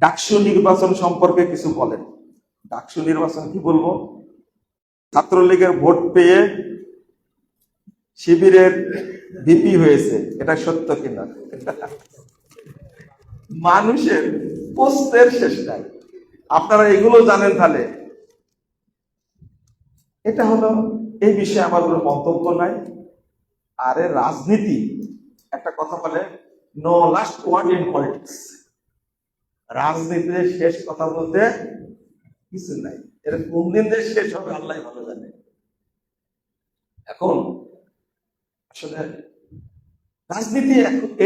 ডাকসু নির্বাচন সম্পর্কে কিছু বলেন। ডাকসু নির্বাচন কি বলব? ছাত্রলীগের ভোট পেয়ে শিবিরের ভিপি হয়েছে। এটা সত্য কিনা? মানুষের পোস্টের শেষ নাই। আপনারা এগুলো জানেন তাহলে। এটা হলো, এই বিষয়ে আমার কোনো মন্তব্য নাই। আরে রাজনীতি, একটা কথা বলে no last word in politics রাজনীতিতে শেষ কথা বলতে কিছু নাই। এটা কোন দিন শেষ হবে, আল্লাহ ভালো জানে। এখন আসলে রাজনীতি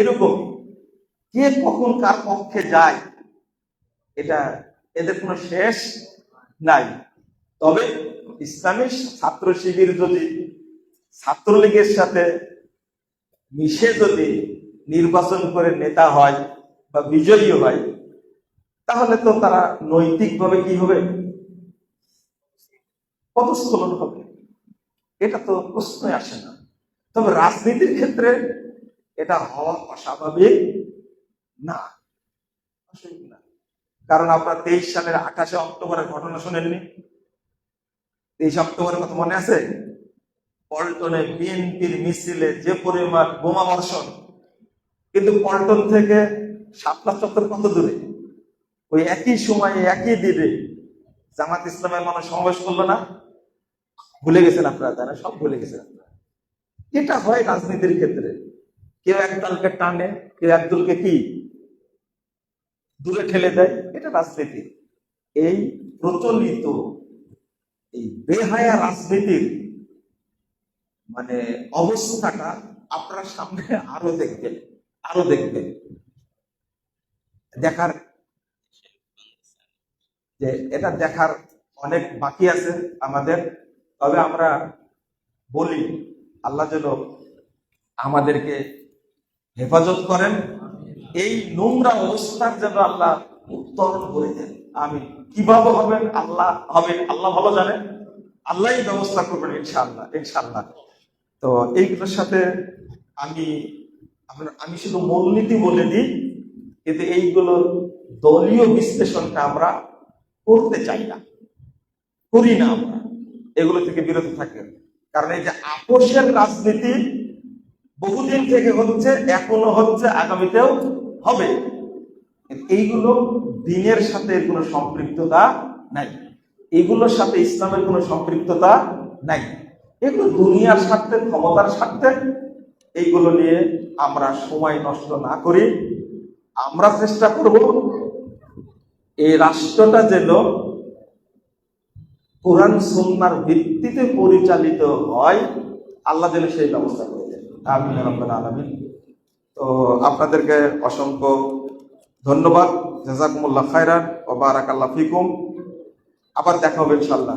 এরকম, কে কখন কার পক্ষে যায়, এটা এদের কোনো শেষ নাই। তবে ইসলামী ছাত্র শিবির যদি ছাত্রলীগের সাথে মিশে যদি নির্বাচন করে নেতা হয় বা বিজয়ী হয় তাহলে তো তারা নৈতিকভাবে কি হবে? পদস্খলন হবে। এটা তো প্রশ্নই আসে না। তবে রাজনীতির ক্ষেত্রে এটা হওয়া অস্বাভাবিক না। না? কারণ আপনার তেইশ সালের আঠাশে অক্টোবরের ঘটনা শুনেননি? তেইশ অক্টোবরের কথা মনে আছে? পল্টনে বিএনপির মিছিলে যে পরিমাণ বোমা বর্ষণ, কিন্তু পল্টন থেকে শাপলা চত্বর কত দূরে? ওই একই সময়ে একই দিনে জামাত ইসলামের মানুষ সমাবেশ করল না? ভুলে গেছেন আপনারা, তারা সব ভুলে গেছেন আপনারা। এটা হয় রাজনীতির ক্ষেত্রে। কেউ এক দলকে টানে, কেউ এক দলকে কি? দূরে ঠেলে দেয়, এটা রাজনীতি। এই প্রচলিত, এই বেহায়া রাজনীতির মানে অবস্থাটা আপনার সামনে আরও দেখবেন আরও দেখবেন। দেখার যে এটা দেখার অনেক বাকি আছে আমাদের। তবে আমরা বলি, আল্লাহ যেন আমাদেরকে হেফাজত করেন। এই নোংরা অবস্থার যেন আল্লাহ উত্তরণ করে দেন। আমি কীভাবে হবেন আল্লাহ হবেন আল্লাহ ভালো জানেন। আল্লাহই ব্যবস্থা করবেন ইনশাআল্লাহ ইনশাআল্লাহ। তো এইগুলোর সাথে আমি আমি শুধু মূলনীতি বলে দিই, কিন্তু এইগুলোর দলীয় বিশ্লেষণটা আমরা করতে চাই না। করি না আমরা। এগুলো থেকে বিরত থাকি। কারণ এই যে আপোষের রাজনীতি বহুদিন থেকে হচ্ছে, এখনও হচ্ছে, আগামীতেও হবে। এইগুলো দিনের সাথে কোনো সম্পৃক্ততা নাই। এগুলোর সাথে ইসলামের কোনো সম্পৃক্ততা নাই। এগুলো দুনিয়ার স্বার্থে, ক্ষমতার স্বার্থে, এইগুলো নিয়ে আমরা সময় নষ্ট না করি আমরা চেষ্টা করব এই রাষ্ট্রটা যেন কোরআন সন্ন্যার ভিত্তিতে পরিচালিত হয়, আল্লাহ যেন সেই ব্যবস্থা করে দেন। আলামিন। তো আপনাদেরকে অসংখ্য ধন্যবাদ। জাজাকুমুল্লাহ খায়রান ও বারাকাল্লা ফিকুম। আবার দেখা হবে ইনশাল্লাহ